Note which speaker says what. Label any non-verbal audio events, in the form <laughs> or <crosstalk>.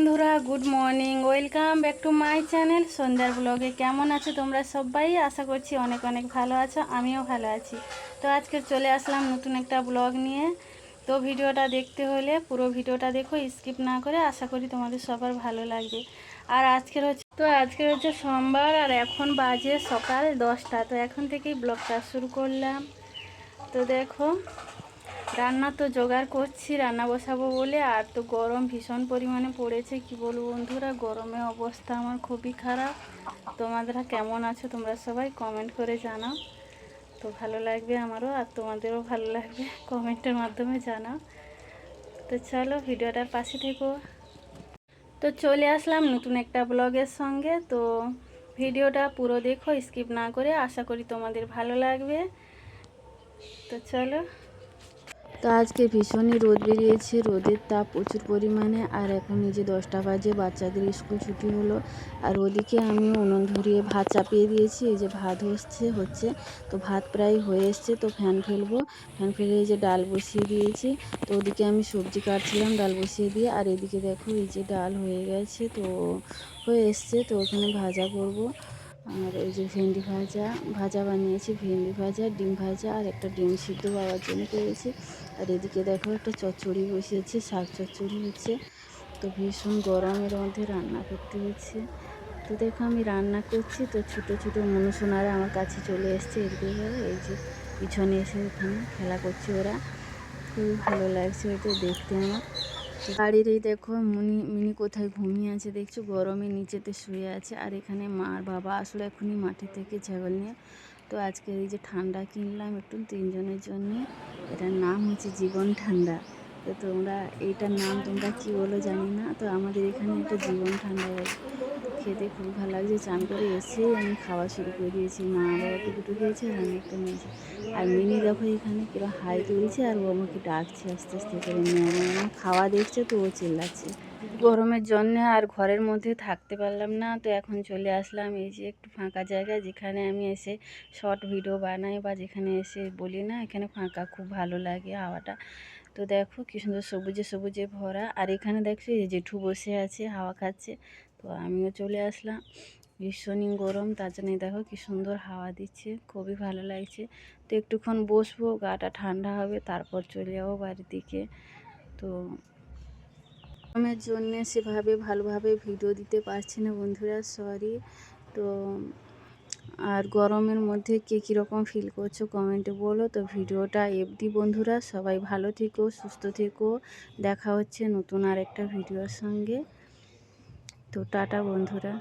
Speaker 1: বন্ধুরা good morning welcome back to my channel সন্ধ্যার ব্লগে কেমন আছো তোমরা সবাই? আশা করছি অনেক অনেক ভালো আছো, আমিও ভালো আছি। তো আজকে চলে আসলাম নতুন একটা ব্লগ নিয়ে। তো ভিডিওটা দেখতে হলে পুরো ভিডিওটা দেখো স্কিপ না করে আশা করি তোমাদের সবার ভালো লাগবে। আর আজকের হচ্ছে তো আজকের হচ্ছে সোমবার, আর এখন বাজে সকাল দশটা। তো এখন থেকেই ব্লগটা শুরু করলাম। তো দেখো রান্না তো জোগাড় করছি, রান্না বসাবো বলে। আর তো গরম ভীষণ পরিমাণে পড়েছে, কি বলব বন্ধুরা? গরমে অবস্থা আমার খুবই খারাপ। তোমাদেরা কেমন আছো তোমরা সবাই কমেন্ট করে জানাও। তো ভালো লাগবে আমারও, আর তোমাদেরও ভালো লাগবে <laughs> কমেন্টের মাধ্যমে জানাও। তো চলো ভিডিওটার পাশে থেকো। তো চলে আসলাম নতুন একটা ব্লগের সঙ্গে। তো ভিডিওটা পুরো দেখো স্কিপ না করে আশা করি তোমাদের ভালো লাগবে। তো চলো
Speaker 2: তো আজকে ভীষণই রোদ বেরিয়েছে। রোদের তাপ প্রচুর পরিমাণে। আর এখন যে দশটা বাজে, বাচ্চাদের স্কুল ছুটি হলো। আর ওদিকে আমি উনুন ধরিয়ে ভাত চাপিয়ে দিয়েছি। এই যে ভাত হচ্ছে হচ্ছে। তো ভাত প্রায় হয়ে এসছে, তো ফ্যান ফেলব। ফ্যান ফেলে এই যে ডাল বসিয়ে দিয়েছি। তো ওদিকে আমি সবজি কাটছিলাম, ডাল বসিয়ে দিয়ে। আর এদিকে দেখো এই যে ডাল হয়ে গেছে, তো হয়ে এসছে। তো ওখানে ভাজা করব। আর এই যে ভেন্ডি ভাজা ভাজা বানিয়েছি, ভেন্ডি ভাজা, ডিম ভাজা আর একটা ডিম সিদ্ধ বাবার জন্য করেছি। আর এদিকে দেখো একটা চচ্চড়ি বসিয়েছি, শাক চচ্চড়ি হচ্ছে। তো ভীষণ গরমের মধ্যে রান্না করতে হচ্ছে। তো দেখো আমি রান্না করছি, তো ছোটো ছোটো মনুসোনারা আমার কাছে চলে এসছে এদিকে এই যে পিছনে এসে ওখানে খেলা করছে ওরা। খুবই ভালো লাগছে ওইটা দেখতে আমার। বাড়ির এই দেখো মুনি, মিনি কোথায় ঘুমিয়ে আছে দেখছ? গরমে নিচেতে শুয়ে আছে। আর এখানে মা আর বাবা আসলে এখনই মাঠে থেকে ছাগল নিয়ে। তো আজকে এই যে ঠান্ডা কিনলাম একটু তিনজনের জন্য। এটার নাম হচ্ছে জীবন ঠান্ডা। তো তোমরা এইটার নাম তোমরা কি বলো জানি না। তো আমাদের এখানে একটা জীবন ঠান্ডা বলে খেতে খুব ভালো লাগছে, চান করে এসে আমি খাওয়া শুরু করে দিয়েছি। মা বাবা তো দুটো খেয়েছে আর আমি একটা নিয়েছি আর মিনি দেখো এখানে কীরকম হাই তুলছে আর ও আমাকে ডাকছে আস্তে আস্তে করে মেয়ে খাওয়া দেখছে তো? ও চিল্লাচ্ছে। গরমের জন্য আর ঘরের মধ্যে থাকতে পারলাম না, তো এখন চলে আসলাম এই যে একটু ফাঁকা জায়গা যেখানে আমি এসে শর্ট ভিডিও বানাই বা যেখানে এসে বলি না, এখানে ফাঁকা খুব ভালো লাগে হাওয়াটা। তো দেখো কি সুন্দর সবুজে সবুজে ভরা। আর এখানে দেখছ জেঠু বসে আছে, হাওয়া খাচ্ছে। তো আমিও চলে আসলাম। ভীষণই গরম, তার জন্য দেখো কি সুন্দর হাওয়া দিচ্ছে, খুবই ভালো লাগছে। তো একটুক্ষণ বসবো, গাটা ঠান্ডা হবে, তারপর চলে যাব বাড়ির দিকে। তো গরমের জন্যে সেভাবে ভালোভাবে ভিডিও দিতে পারছি না বন্ধুরা সরি তো আর গরমের মধ্যে কে কীরকম ফিল করছ কমেন্টে বলো। তো ভিডিওটা এফডি বন্ধুরা, সবাই ভালো থেকো, সুস্থ থেকো। দেখা হচ্ছে নতুন আর একটা ভিডিওর সঙ্গে। তো টাটা বন্ধুরা।